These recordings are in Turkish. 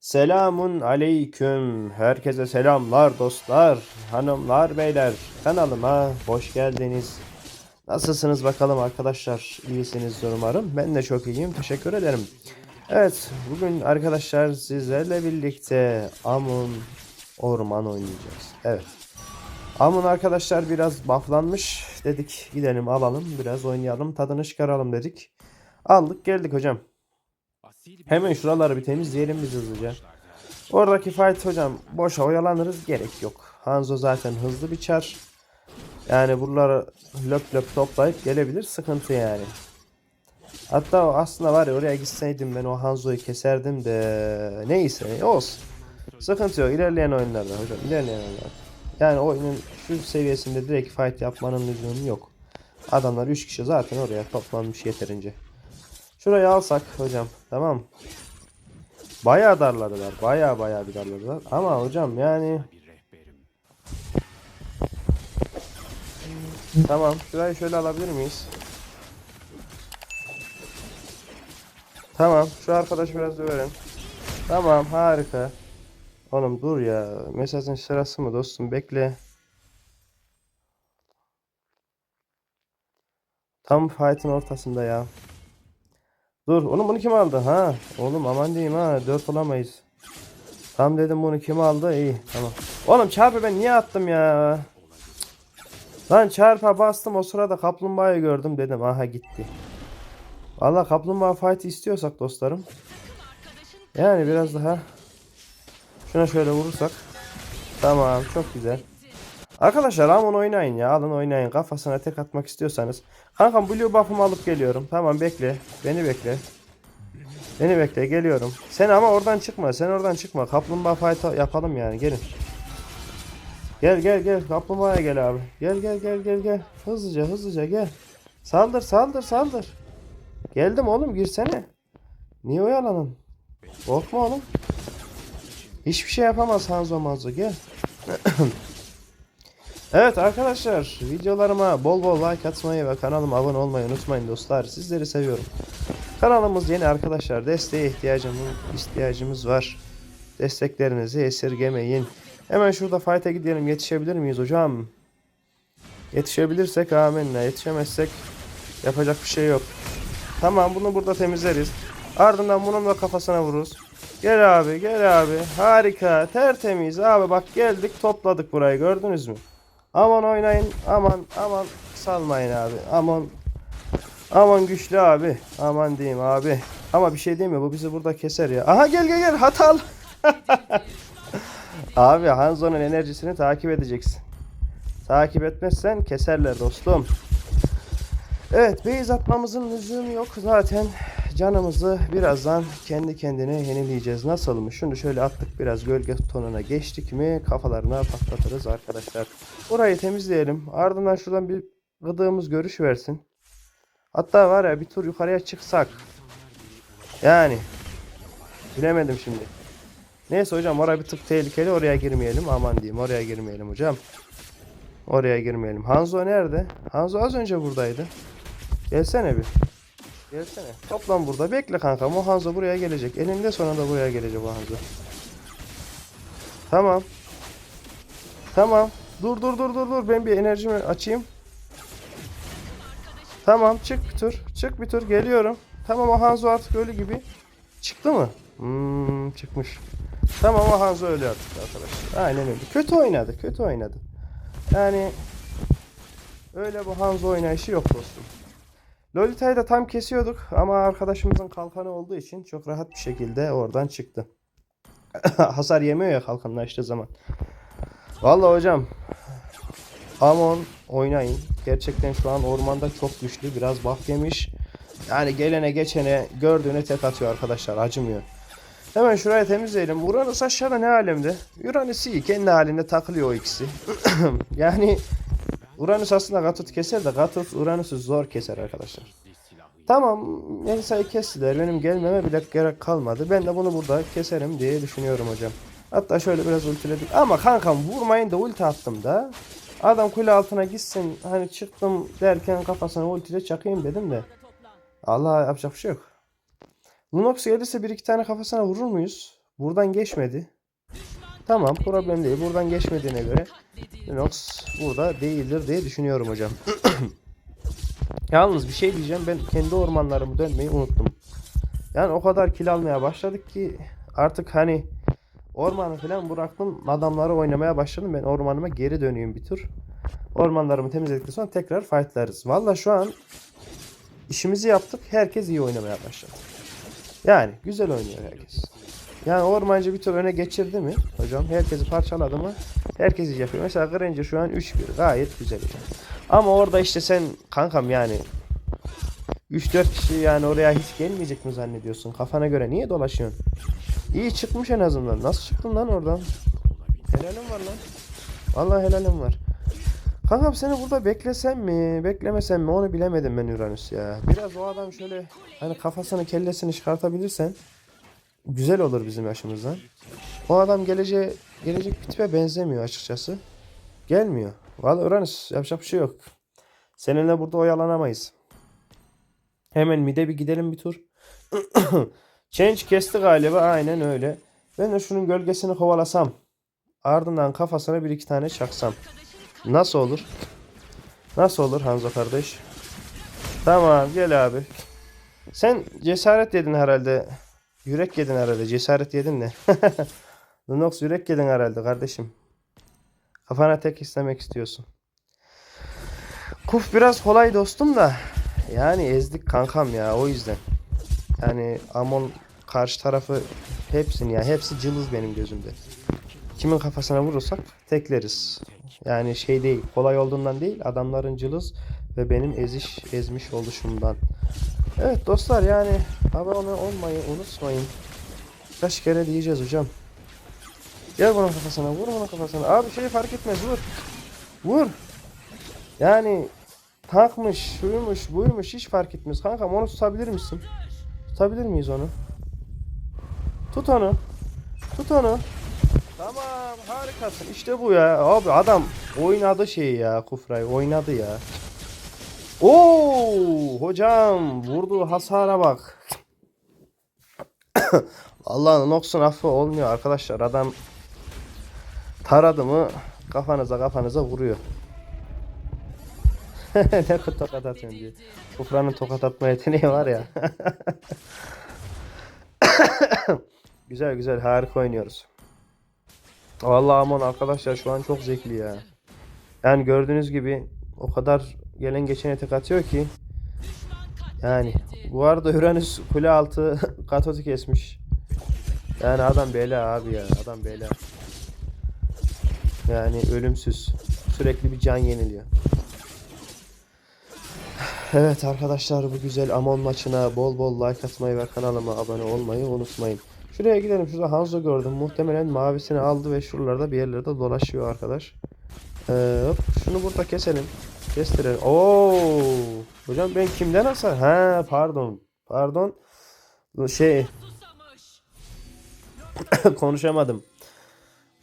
Selamun aleyküm. Herkese selamlar dostlar, hanımlar, beyler. Kanalıma hoş geldiniz. Nasılsınız bakalım arkadaşlar? İyisinizdir umarım. Ben de çok iyiyim. Teşekkür ederim. Evet, bugün arkadaşlar sizlerle birlikte Amun Orman oynayacağız. Evet. Amun arkadaşlar biraz bufflanmış. Dedik gidelim alalım biraz oynayalım tadını çıkaralım dedik. Aldık geldik hocam. Hemen şuraları bir temizleyelim biz hızlıca. Oradaki fight hocam boşa oyalanırız gerek yok. Hanzo zaten hızlı bir çar. Yani buraları löp löp toplayıp gelebilir sıkıntı yani. Hatta aslında var ya oraya gitseydim ben o Hanzo'yu keserdim de neyse olsun. Sıkıntı yok ilerleyen oyunlarda hocam ilerleyen oyunlarda. Yani oyunun şu seviyesinde direkt fight yapmanın lüzumu yok. Adamlar 3 kişi zaten oraya toplanmış yeterince. Şurayı alsak hocam tamam. Bayağı darladılar. Bayağı bayağı bir darladılar. Ama hocam yani Tamam. Şurayı şöyle alabilir miyiz? Tamam. Şu arkadaş biraz döverim. Tamam. Harika. Oğlum dur ya. Mesajın sırası mı dostum? Bekle. Tam fight'ın ortasında ya. Dur. Oğlum bunu kim aldı? Ha. Oğlum aman diyeyim ha. 4 olamayız. Tam dedim bunu kim aldı? İyi. Tamam. Oğlum çarpı ben niye attım ya? Lan çarpa bastım o sırada kaplumbağayı gördüm dedim aha gitti. Valla kaplumbağa fight istiyorsak dostlarım. Yani biraz daha şuna şöyle vurursak. Tamam çok güzel. Arkadaşlar Amon oynayın ya alın oynayın kafasına tek atmak istiyorsanız. Kankam blue buff'ımı alıp geliyorum. Tamam bekle beni bekle. Beni bekle geliyorum. Sen ama oradan çıkma sen oradan çıkma. Kaplumbağa fight yapalım yani gelin. Gel gel gel kaplumbağaya gel abi. Gel gel gel gel gel. Hızlıca hızlıca gel. Saldır saldır saldır. Geldim oğlum girsene. Niye oyalanın? Korkma oğlum. Hiçbir şey yapamaz Hanzo Manzo gel. evet arkadaşlar videolarıma bol bol like atmayı ve kanalıma abone olmayı unutmayın dostlar. Sizleri seviyorum. Kanalımız yeni arkadaşlar. Desteğe ihtiyacımız, ihtiyacımız var. Desteklerinizi esirgemeyin. Hemen şurada fight'a gidelim. Yetişebilir miyiz hocam? Yetişebilirsek amenna. Yetişemezsek yapacak bir şey yok. Tamam bunu burada temizleriz. Ardından bunun da kafasına vururuz. Gel abi gel abi. Harika tertemiz abi bak geldik topladık burayı gördünüz mü? Aman oynayın aman aman salmayın abi. Aman aman güçlü abi. Aman diyeyim abi. Ama bir şey diyeyim mi bu bizi burada keser ya. Aha gel gel gel hatalı. Abi Hanzo'nun enerjisini takip edeceksin. Takip etmezsen keserler dostum. Evet base atmamızın lüzumu yok. Zaten canımızı birazdan kendi kendine yenileyeceğiz. Nasıl mı? Şunu şöyle attık biraz gölge tonuna geçtik mi kafalarına patlatırız arkadaşlar. Burayı temizleyelim. Ardından şuradan bir gıdığımız görüş versin. Hatta var ya bir tur yukarıya çıksak. Yani. Bilemedim şimdi. Neyse hocam oraya bir tık tehlikeli oraya girmeyelim aman diyeyim oraya girmeyelim hocam. Oraya girmeyelim. Hanzo nerede? Hanzo az önce buradaydı. Gelsene bir. Gelsene. Toplan burada. Bekle kankam. O Hanzo buraya gelecek. Elinde sonunda buraya gelecek o Hanzo. Tamam. Tamam. Dur dur dur dur dur. Ben bir enerjimi açayım. Tamam çık bir tur. Çık bir tur. Geliyorum. Tamam o Hanzo artık ölü gibi. Çıktı mı? Hmm, çıkmış. Tamam o Hanzo öyle artık arkadaşlar. Aynen öyle. Kötü oynadı. Kötü oynadı. Yani öyle bu Hanzo oynayışı yok dostum. Lolita'yı da tam kesiyorduk ama arkadaşımızın kalkanı olduğu için çok rahat bir şekilde oradan çıktı. Hasar yemiyor ya kalkanını açtığı zaman. Vallahi hocam Amon oynayın. Gerçekten şu an ormanda çok güçlü. Biraz buff yemiş. Yani gelene geçene gördüğüne tek atıyor arkadaşlar. Acımıyor. Hemen şurayı temizleyelim. Uranüs aşağıda ne alemde? Uranüs iyi. Kendi halinde takılıyor o ikisi. yani Uranüs aslında Gatut keser de Gatut Uranüs'ü zor keser arkadaşlar. Tamam Melisa'yı kestiler. Benim gelmeme bile gerek kalmadı. Ben de bunu burada keserim diye düşünüyorum hocam. Hatta şöyle biraz ultiledik. Ama kankam vurmayın da ulti attım da. Adam kule altına gitsin. Hani çıktım derken kafasına ultiyle çakayım dedim de. Allah yapacak bir şey yok. Lunox gelirse bir iki tane kafasına vurur muyuz? Buradan geçmedi. Tamam problem değil. Buradan geçmediğine göre Lunox burada değildir diye düşünüyorum hocam. Yalnız bir şey diyeceğim. Ben kendi ormanlarımı dönmeyi unuttum. Yani o kadar kil almaya başladık ki artık hani ormanı falan bıraktım. Adamları oynamaya başladım. Ben ormanıma geri döneyim bir tur. Ormanlarımı temizledikten sonra tekrar fightlarız. Valla şu an işimizi yaptık. Herkes iyi oynamaya başladı. Yani güzel oynuyor herkes. Yani ormancı bir tur öne geçirdi mi hocam? Herkesi parçaladı mı? Herkes iyi yapıyor. Mesela Granger şu an 3-1. Gayet güzel hocam. Ama orada işte sen kankam yani 3-4 kişi yani oraya hiç gelmeyecek mi zannediyorsun? Kafana göre niye dolaşıyorsun? İyi çıkmış en azından. Nasıl çıktın lan oradan? Helalim var lan. Vallahi helalim var. Kankam seni burada beklesem mi, beklemesem mi onu bilemedim ben Uranüs ya. Biraz o adam şöyle hani kafasını kellesini çıkartabilirsen güzel olur bizim yaşımızdan. O adam geleceğe, gelecek bir tipe benzemiyor açıkçası. Gelmiyor. Vallahi Uranüs yapacak bir şey yok. Seninle burada oyalanamayız. Hemen mide bir gidelim bir tur. Change kesti galiba aynen öyle. Ben de şunun gölgesini kovalasam. Ardından kafasına bir iki tane çaksam. Nasıl olur? Nasıl olur Hanzo kardeş? Tamam gel abi. Sen cesaret yedin herhalde. Yürek yedin herhalde. Cesaret yedin de. Lunox yürek yedin herhalde kardeşim. Kafana tek istemek istiyorsun. Kuf biraz kolay dostum da. Yani ezdik kankam ya o yüzden. Yani Amon karşı tarafı hepsini ya hepsi cılız benim gözümde. Kimin kafasına vurursak tekleriz. Yani şey değil kolay olduğundan değil adamların cılız ve benim eziş ezmiş oluşumdan. Evet dostlar yani abone olmayı unutmayın. Kaç kere diyeceğiz hocam. Gel bunun kafasına vur bunun kafasına. Abi şey fark etmez vur. Vur. Yani tankmış, şuymuş, buymuş hiç fark etmez. Kankam onu tutabilir misin? Tutabilir miyiz onu? Tut onu. Tut onu. Tamam harikasın. İşte bu ya. Abi adam oynadı şeyi ya Kufray oynadı ya. Oo hocam vurduğu hasara bak. Allah'ın noksun affı olmuyor arkadaşlar. Adam taradı mı kafanıza kafanıza vuruyor. ne tokat atıyorsun diye. Kufra'nın tokat atma yeteneği var ya. güzel güzel harika oynuyoruz. Vallahi aman arkadaşlar şu an çok zevkli ya. Yani gördüğünüz gibi o kadar gelen geçene tek atıyor ki. Yani bu arada Uranüs kule altı katotu kesmiş. Yani adam bela abi ya adam bela. Yani ölümsüz. Sürekli bir can yeniliyor. Evet arkadaşlar bu güzel Amon maçına bol bol like atmayı ve kanalıma abone olmayı unutmayın. Şuraya gidelim. Şurada Hanzo gördüm. Muhtemelen mavisini aldı ve şuralarda bir yerlerde dolaşıyor arkadaş. Ee, hop, şunu burada keselim. Kestirelim. Oo! Hocam ben kimden hasar? Ha pardon. Pardon. Şey konuşamadım.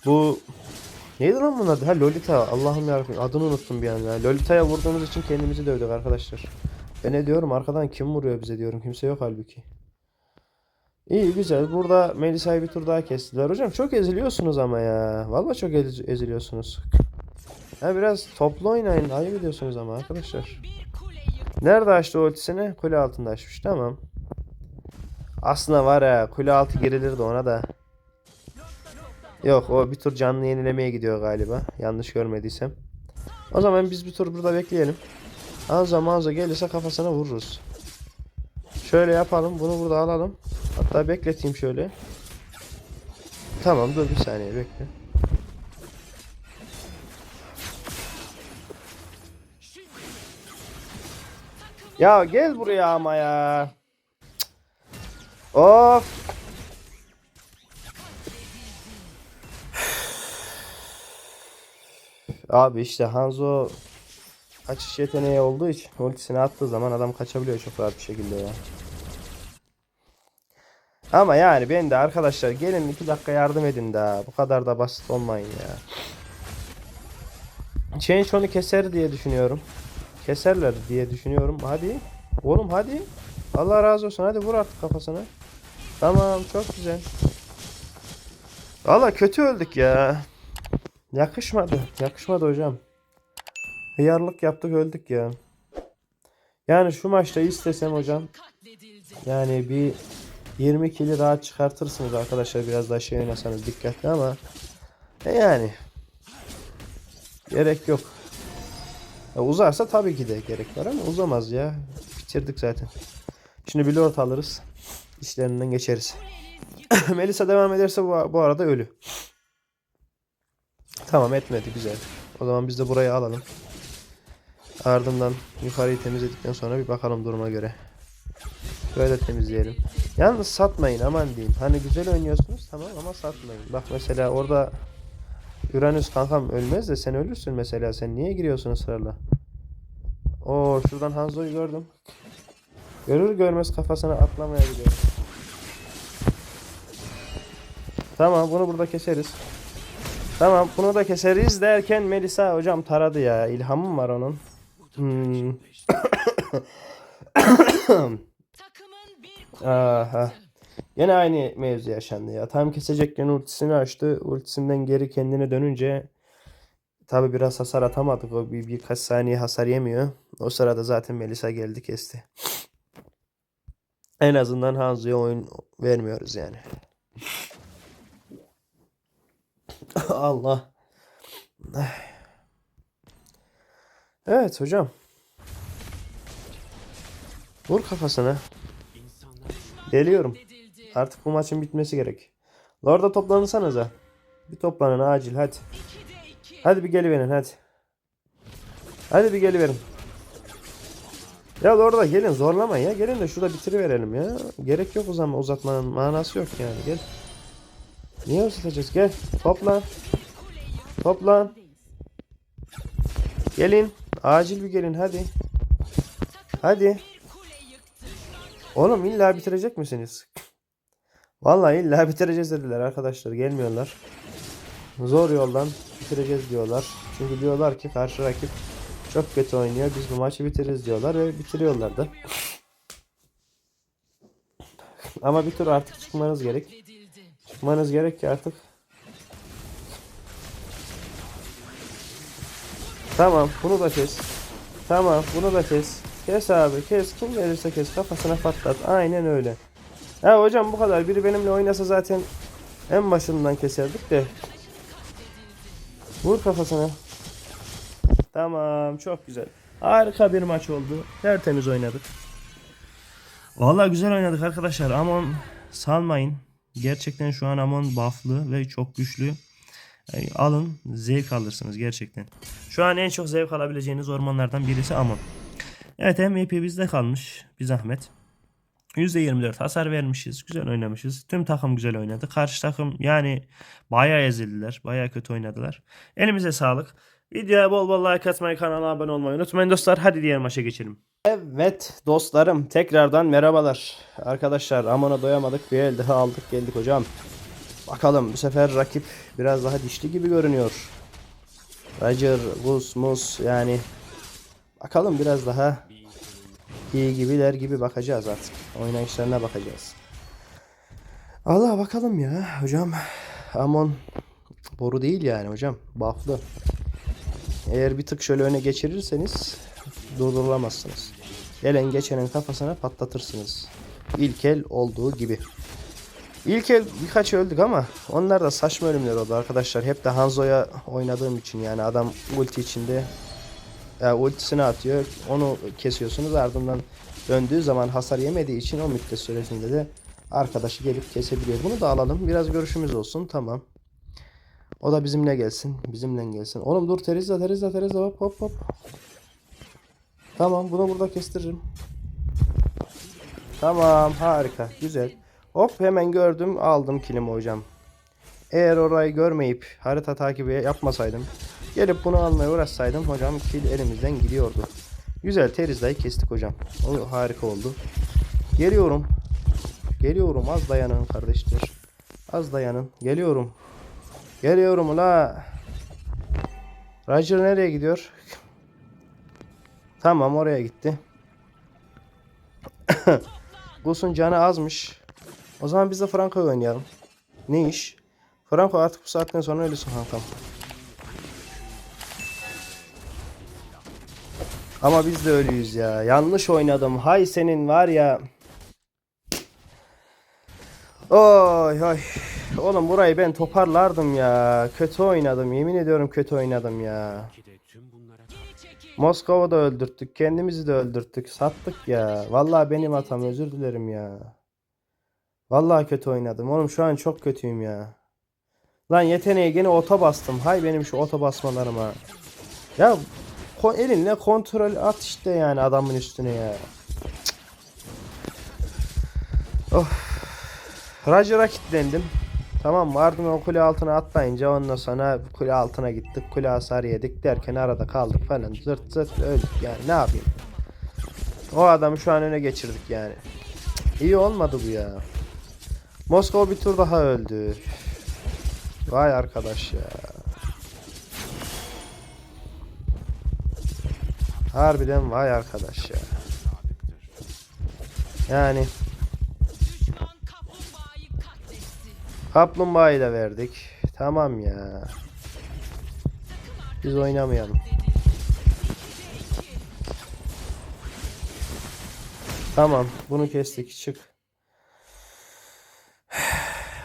Bu neydi lan bunlar? Ha Lolita. Allah'ım yarabbim adını unuttum bir an ya. Lolita'ya vurduğumuz için kendimizi dövdük arkadaşlar. Ben ne diyorum arkadan kim vuruyor bize diyorum. Kimse yok halbuki. İyi güzel. Burada Melisa'yı bir tur daha kestiler. Hocam çok eziliyorsunuz ama ya. Vallahi çok ez- eziliyorsunuz. Ha biraz toplu oynayın. Ayıp ediyorsunuz ama arkadaşlar. Nerede açtı ultisini? Kule altında açmış. Tamam. Aslında var ya kule altı girilirdi ona da. Yok o bir tur canlı yenilemeye gidiyor galiba. Yanlış görmediysem. O zaman biz bir tur burada bekleyelim. Anza manza gelirse kafasına vururuz. Şöyle yapalım. Bunu burada alalım. Hatta bekleteyim şöyle. Tamam dur bir saniye bekle. Ya gel buraya ama ya. Of. Abi işte Hanzo kaçış yeteneği olduğu için ultisini attığı zaman adam kaçabiliyor çok rahat bir şekilde ya. Ama yani ben de arkadaşlar gelin 2 dakika yardım edin daha. Bu kadar da basit olmayın ya. Change onu keser diye düşünüyorum. Keserler diye düşünüyorum. Hadi. Oğlum hadi. Allah razı olsun. Hadi vur artık kafasına. Tamam çok güzel. Valla kötü öldük ya. Yakışmadı. Yakışmadı hocam. Hıyarlık yaptık öldük ya. Yani şu maçta istesem hocam yani bir 20 kili rahat çıkartırsınız arkadaşlar biraz daha şey oynasanız dikkatli ama e yani gerek yok. Ya uzarsa tabii ki de gerek var ama uzamaz ya. Bitirdik zaten. Şimdi bir lord alırız. İşlerinden geçeriz. Melisa devam ederse bu, bu arada ölü. Tamam etmedi güzel. O zaman biz de burayı alalım. Ardından yukarıyı temizledikten sonra bir bakalım duruma göre. Böyle temizleyelim. Yalnız satmayın aman diyeyim. Hani güzel oynuyorsunuz tamam ama satmayın. Bak mesela orada Uranüs kankam ölmez de sen ölürsün mesela. Sen niye giriyorsun ısrarla? Oo şuradan Hanzo'yu gördüm. Görür görmez kafasına atlamaya gidiyor. Tamam bunu burada keseriz. Tamam bunu da keseriz derken Melisa hocam taradı ya. İlhamım var onun. Hmm. Aha. Yine aynı mevzu yaşandı ya. Tam kesecekken ultisini açtı. Ultisinden geri kendine dönünce tabi biraz hasar atamadık. O bir, birkaç saniye hasar yemiyor. O sırada zaten Melisa geldi kesti. En azından Hanzo'ya oyun vermiyoruz yani. Allah. Evet hocam. Vur kafasına. Geliyorum. Artık bu maçın bitmesi gerek. Lord'a toplanırsanıza. Bir toplanın acil hadi. 2'de 2. Hadi bir geliverin hadi. Hadi bir geliverin. Ya Lord'a gelin zorlamayın ya. Gelin de şurada bitiriverelim ya. Gerek yok o zaman uzatmanın manası yok yani. Gel. Niye uzatacağız? Gel. Toplan. Toplan. Gelin. Acil bir gelin hadi. Hadi. Oğlum illa bitirecek misiniz? Vallahi illa bitireceğiz dediler arkadaşlar. Gelmiyorlar. Zor yoldan bitireceğiz diyorlar. Çünkü diyorlar ki karşı rakip çok kötü oynuyor. Biz bu maçı bitiririz diyorlar ve bitiriyorlar da. Ama bir tur artık çıkmanız gerek. Çıkmanız gerek ki artık. Tamam bunu da kes. Tamam bunu da kes. Kes abi kes. Kim gelirse kes. Kafasına patlat. Aynen öyle. Ya hocam bu kadar. Biri benimle oynasa zaten en başından keserdik de. Vur kafasına. Tamam çok güzel. Harika bir maç oldu. Tertemiz oynadık. Vallahi güzel oynadık arkadaşlar. Amon salmayın. Gerçekten şu an Amon bufflı ve çok güçlü. Yani alın zevk alırsınız gerçekten. Şu an en çok zevk alabileceğiniz ormanlardan birisi Amon. Evet MVP bizde kalmış. Bir zahmet. %24 hasar vermişiz. Güzel oynamışız. Tüm takım güzel oynadı. Karşı takım yani bayağı ezildiler. Bayağı kötü oynadılar. Elimize sağlık. Videoya bol bol like atmayı, kanala abone olmayı unutmayın dostlar. Hadi diğer maça geçelim. Evet dostlarım tekrardan merhabalar. Arkadaşlar Amon'a doyamadık. Bir el daha aldık geldik hocam. Bakalım bu sefer rakip biraz daha dişli gibi görünüyor. Roger, Gus, Mus yani bakalım biraz daha iyi gibiler gibi bakacağız artık. Oynayışlarına bakacağız. Allah bakalım ya hocam. Amon boru değil yani hocam. Bufflı. Eğer bir tık şöyle öne geçirirseniz durdurulamazsınız. Gelen geçenin kafasına patlatırsınız. İlkel olduğu gibi. İlkel birkaç öldük ama onlar da saçma ölümler oldu arkadaşlar. Hep de Hanzo'ya oynadığım için yani adam ulti içinde ultisini atıyor. Onu kesiyorsunuz ardından döndüğü zaman hasar yemediği için o müddet süresinde de arkadaşı gelip kesebiliyor. Bunu da alalım. Biraz görüşümüz olsun. Tamam. O da bizimle gelsin. Bizimle gelsin. Oğlum dur Teresa Teresa Teresa hop hop hop. Tamam bunu burada kestiririm. Tamam harika güzel. Hop hemen gördüm aldım kilimi hocam. Eğer orayı görmeyip harita takibi yapmasaydım gelip bunu almaya uğraşsaydım hocam kil elimizden gidiyordu. Güzel Teriza'yı kestik hocam. O harika oldu. Geliyorum. Geliyorum az dayanın kardeşler. Az dayanın. Geliyorum. Geliyorum ula. Roger nereye gidiyor? Tamam oraya gitti. Gus'un canı azmış. O zaman biz de Franco'yu oynayalım. Ne iş? Franco artık bu saatten sonra öylesin kankam. Ama biz de ölüyüz ya. Yanlış oynadım. Hay senin var ya. Oy oy. Oğlum burayı ben toparlardım ya. Kötü oynadım. Yemin ediyorum kötü oynadım ya. Moskova'da da öldürttük. Kendimizi de öldürttük. Sattık ya. Vallahi benim hatam. Özür dilerim ya. Vallahi kötü oynadım. Oğlum şu an çok kötüyüm ya. Lan yeteneğe gene oto bastım. Hay benim şu oto basmalarıma. Ya elinle kontrol at işte yani adamın üstüne ya. Cık. Of. Roger'a kilitlendim. Tamam mı? Ardından kule altına atlayınca ondan sonra kule altına gittik. Kule hasar yedik derken arada kaldık falan. Zırt zırt öldük yani. Ne yapayım? O adamı şu an öne geçirdik yani. İyi olmadı bu ya. Moskova bir tur daha öldü. Vay arkadaş ya. Harbiden vay arkadaş ya. Yani kaplumbağayı da verdik. Tamam ya. Biz oynamayalım. Tamam bunu kestik çık.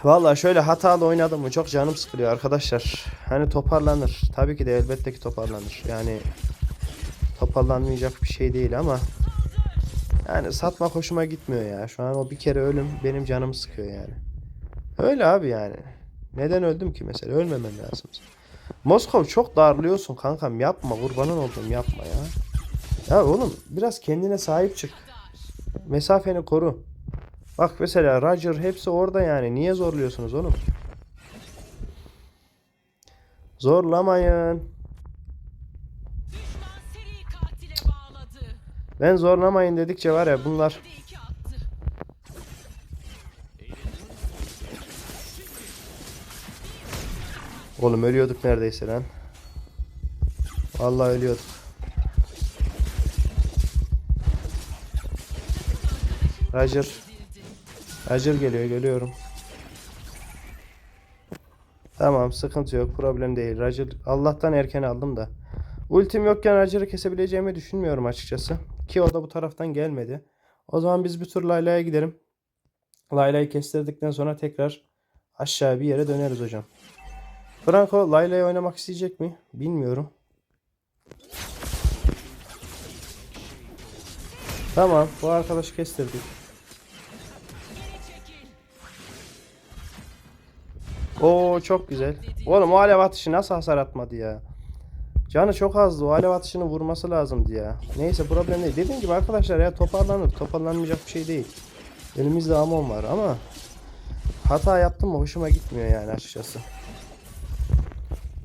Valla şöyle hatalı oynadım mı çok canım sıkılıyor arkadaşlar. Hani toparlanır. Tabii ki de elbette ki toparlanır. Yani toparlanmayacak bir şey değil ama yani satmak hoşuma gitmiyor ya. Şu an o bir kere ölüm benim canımı sıkıyor yani. Öyle abi yani. Neden öldüm ki mesela? Ölmemem lazım. Moskov çok darlıyorsun kankam yapma kurbanın olduğum yapma ya. Ya oğlum biraz kendine sahip çık. Mesafeni koru. Bak mesela Roger hepsi orada yani. Niye zorluyorsunuz oğlum? Zorlamayın. Ben zorlamayın dedikçe var ya bunlar. Oğlum ölüyorduk neredeyse lan. Vallahi ölüyorduk. Roger. Roger geliyor geliyorum. Tamam sıkıntı yok problem değil. Roger Allah'tan erken aldım da. Ultim yokken Roger'ı kesebileceğimi düşünmüyorum açıkçası. Ki o da bu taraftan gelmedi. O zaman biz bir tur Layla'ya gidelim. Layla'yı kestirdikten sonra tekrar aşağı bir yere döneriz hocam. Franco Layla'yı oynamak isteyecek mi? Bilmiyorum. Tamam bu arkadaşı kestirdik. Oo çok güzel. Oğlum o alev atışı nasıl hasar atmadı ya? Canı çok azdı. O alev atışını vurması lazımdı ya. Neyse problem değil. Dediğim gibi arkadaşlar ya toparlanır. Toparlanmayacak bir şey değil. Elimizde Amon var ama hata yaptım mı hoşuma gitmiyor yani açıkçası.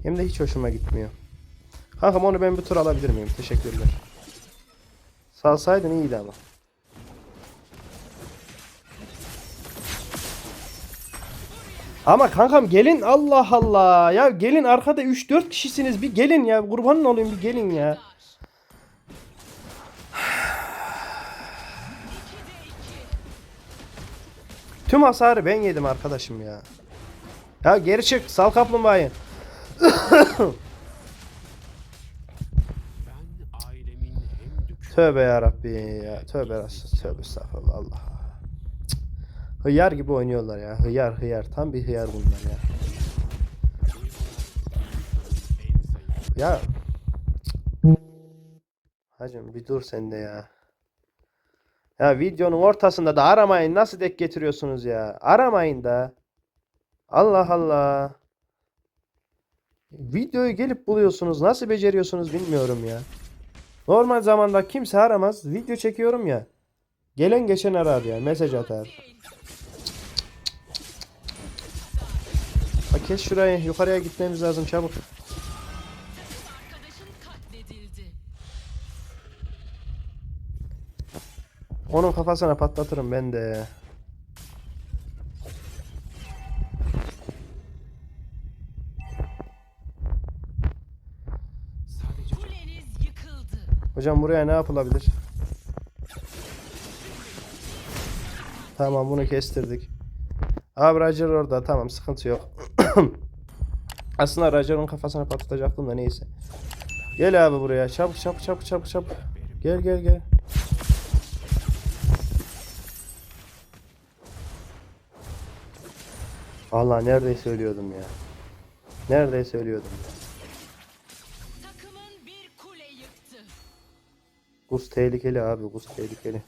Hem de hiç hoşuma gitmiyor. Kankam onu ben bir tur alabilir miyim? Teşekkürler. Salsaydın iyiydi ama. Ama kankam gelin Allah Allah. Ya gelin arkada 3-4 kişisiniz. Bir gelin ya. Kurbanın olayım bir gelin ya. Tüm hasarı ben yedim arkadaşım ya. Ya geri çık. Sal kaplumbağayı. Tövbe yarabbi ya. Tövbe Resul. Tövbe estağfurullah. Allah. Hıyar gibi oynuyorlar ya. Hıyar hıyar. Tam bir hıyar bunlar ya. Ya. Hacım bir dur sen de ya. Ya videonun ortasında da aramayın. Nasıl dek getiriyorsunuz ya? Aramayın da. Allah Allah. Videoyu gelip buluyorsunuz. Nasıl beceriyorsunuz bilmiyorum ya. Normal zamanda kimse aramaz. Video çekiyorum ya. Gelen geçen arar ya. Mesaj atar. Kes şurayı. Yukarıya gitmemiz lazım çabuk. Onun kafasına patlatırım ben de. Hocam buraya ne yapılabilir? Tamam bunu kestirdik. Abi Roger orada. Tamam sıkıntı yok. Aslında Roger'ın kafasına patlatacaktım da neyse. Gel abi buraya. Çabuk çabuk çabuk çabuk çabuk. Gel gel gel. Vallahi neredeyse ölüyordum ya. Neredeyse ölüyordum. Gus tehlikeli abi. Gus tehlikeli.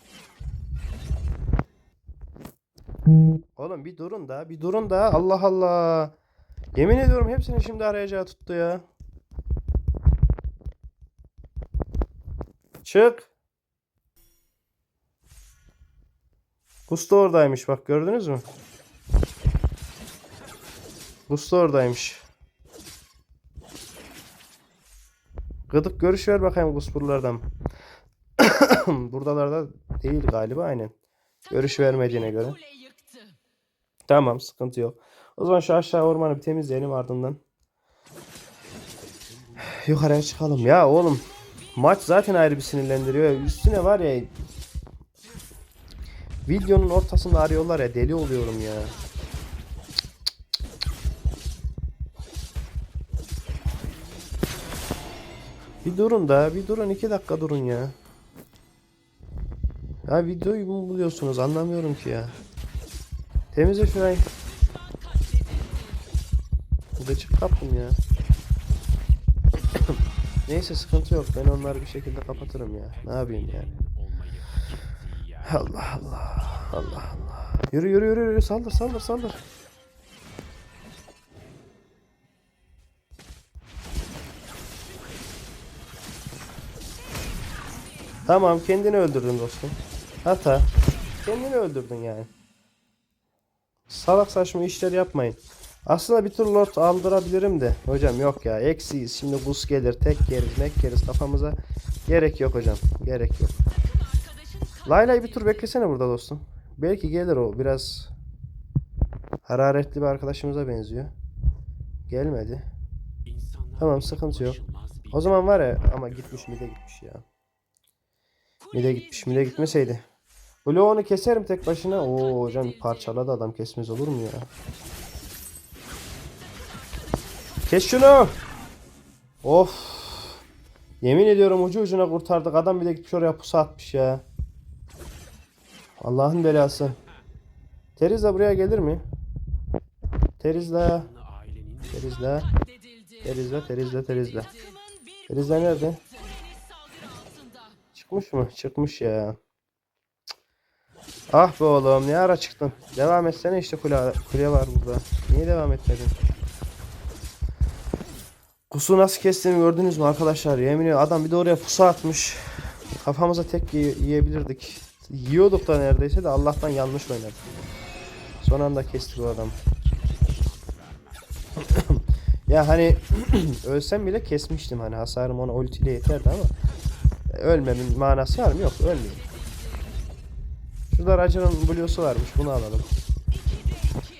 Oğlum bir durun da. Bir durun da. Allah Allah. Yemin ediyorum hepsini şimdi arayacağı tuttu ya. Çık. Gus da oradaymış bak gördünüz mü? Gus da oradaymış. Gıdık görüş ver bakayım Gus buralardan. Buradalarda değil galiba aynen. Görüş vermediğine göre. Tamam sıkıntı yok. O zaman şu aşağı ormanı bir temizleyelim ardından. Yukarıya çıkalım. Ya oğlum maç zaten ayrı bir sinirlendiriyor. Üstüne var ya videonun ortasında arıyorlar ya deli oluyorum ya. Bir durun da bir durun iki dakika durun ya. Ya videoyu mu buluyorsunuz anlamıyorum ki ya. Temizle şurayı. Gıcık kaptım ya. Neyse sıkıntı yok. Ben onları bir şekilde kapatırım ya. Ne yapayım yani. Allah Allah. Allah Allah. Yürü yürü yürü yürü. Saldır saldır saldır. Tamam kendini öldürdün dostum. Hata. Kendini öldürdün yani. Salak saçma işler yapmayın. Aslında bir tur lord aldırabilirim de. Hocam yok ya. Eksiyiz. Şimdi buz gelir. Tek yeriz. Mek yeriz kafamıza. Gerek yok hocam. Gerek yok. Layla'yı bir tur beklesene burada dostum. Belki gelir o. Biraz hararetli bir arkadaşımıza benziyor. Gelmedi. Tamam, sıkıntı yok. O zaman var ya ama gitmiş mide gitmiş ya. Mide gitmiş mide gitmeseydi. Bloğunu keserim tek başına. Oo hocam parçaladı adam kesmez olur mu ya? Kes şunu. Of. Yemin ediyorum ucu ucuna kurtardık. Adam bir de gitmiş oraya pusu atmış ya. Allah'ın belası. Terizla buraya gelir mi? Terizla. Terizla. Terizla, terizla, terizla. Terizla nerede? Çıkmış mı? Çıkmış ya. Ah be oğlum ne ara çıktın? Devam etsene işte kule, kule var burada. Niye devam etmedin? Kusu nasıl kestiğimi gördünüz mü arkadaşlar? Yemin ediyorum adam bir de oraya pusu atmış. Kafamıza tek yi- yiyebilirdik. Yiyorduk da neredeyse de Allah'tan yanlış oynadık. Son anda kesti bu adam. ya hani ölsem bile kesmiştim hani hasarım ona ultiyle yeterdi ama ölmemin manası var mı? Yok ölmeyeyim. Şurada Roger'ın blue'su varmış bunu alalım.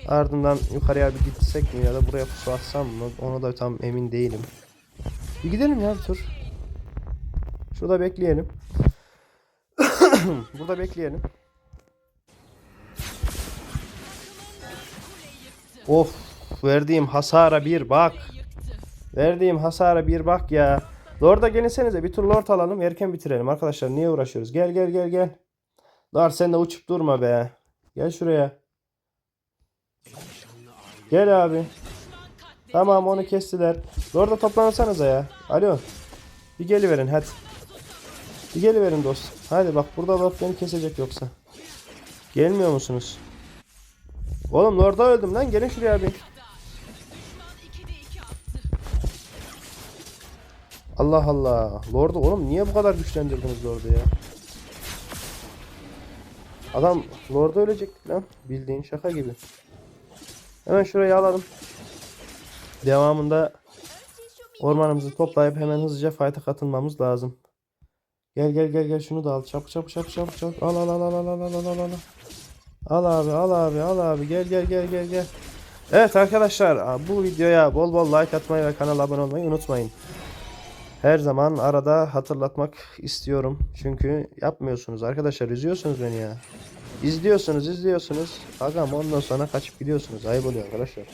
Ardından yukarıya bir gitsek mi ya da buraya pusu atsam mı? Ona da tam emin değilim. Bir gidelim ya bir tur. Şurada bekleyelim. Burada bekleyelim. Of verdiğim hasara bir bak. Verdiğim hasara bir bak ya. Lord'a gelinsenize bir tur Lord alalım erken bitirelim arkadaşlar. Niye uğraşıyoruz? Gel gel gel gel. Lord sen de uçup durma be. Gel şuraya. Gel abi. Tamam onu kestiler. Lord'a toplansanıza ya. Alo. Bir geliverin hadi. Bir geliverin dost. Hadi bak burada Lord beni kesecek yoksa. Gelmiyor musunuz? Oğlum Lord'a öldüm lan. Gelin şuraya abi. Düşman 2'de 2 attı. Allah Allah. Lord'u oğlum niye bu kadar güçlendirdiniz Lord'u ya? Adam Lord'u ölecek lan. Bildiğin şaka gibi. Hemen şurayı alalım. Devamında ormanımızı toplayıp hemen hızlıca fight'a katılmamız lazım. Gel gel gel gel şunu da al. Çabuk çabuk çabuk çabuk çabuk. Al al al al al al al al al al. Abi al abi al abi gel gel gel gel gel. Evet arkadaşlar bu videoya bol bol like atmayı ve kanala abone olmayı unutmayın. Her zaman arada hatırlatmak istiyorum. Çünkü yapmıyorsunuz arkadaşlar. Üzüyorsunuz beni ya. İzliyorsunuz izliyorsunuz. Agam ondan sonra kaçıp gidiyorsunuz. Ayıp oluyor arkadaşlar.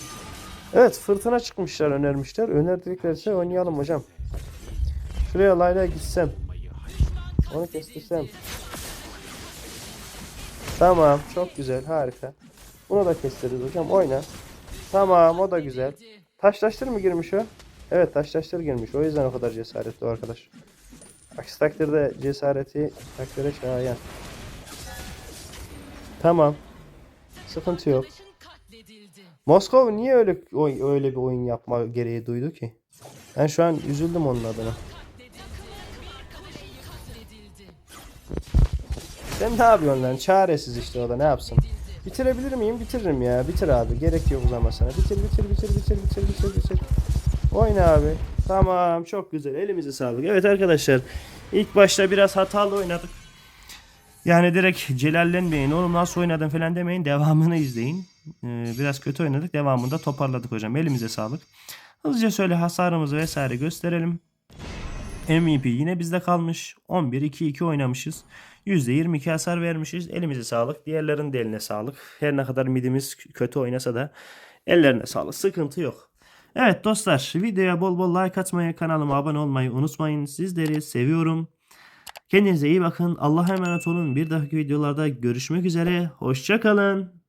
Evet fırtına çıkmışlar önermişler. Önerdiklerse oynayalım hocam. Şuraya layla gitsem. Onu kestirsem. Tamam çok güzel harika. Bunu da kestiririz hocam oyna. Tamam o da güzel. Taşlaştır mı girmiş o? Evet taşlaştır girmiş. O yüzden o kadar cesaretli o arkadaş. Aksi takdirde cesareti takdire şayan. Tamam. Sıkıntı yok. Moskova niye öyle öyle bir oyun yapma gereği duydu ki? Ben şu an üzüldüm onun adına. Sen ne yapıyorsun lan? Çaresiz işte o da ne yapsın? Bitirebilir miyim? Bitiririm ya. Bitir abi. Gerek yok uzamasına. Bitir bitir bitir bitir bitir bitir bitir. Oyna abi. Tamam çok güzel. Elimize sağlık. Evet arkadaşlar. ilk başta biraz hatalı oynadık. Yani direkt celallenmeyin. Oğlum nasıl oynadın falan demeyin. Devamını izleyin. Ee, biraz kötü oynadık. Devamında toparladık hocam. Elimize sağlık. Hızlıca şöyle hasarımızı vesaire gösterelim. MVP yine bizde kalmış. 11-2-2 oynamışız. %22 hasar vermişiz. Elimize sağlık. Diğerlerinin de eline sağlık. Her ne kadar midimiz kötü oynasa da ellerine sağlık. Sıkıntı yok. Evet dostlar videoya bol bol like atmayı, kanalıma abone olmayı unutmayın. Sizleri seviyorum. Kendinize iyi bakın. Allah'a emanet olun. Bir dahaki videolarda görüşmek üzere. Hoşçakalın.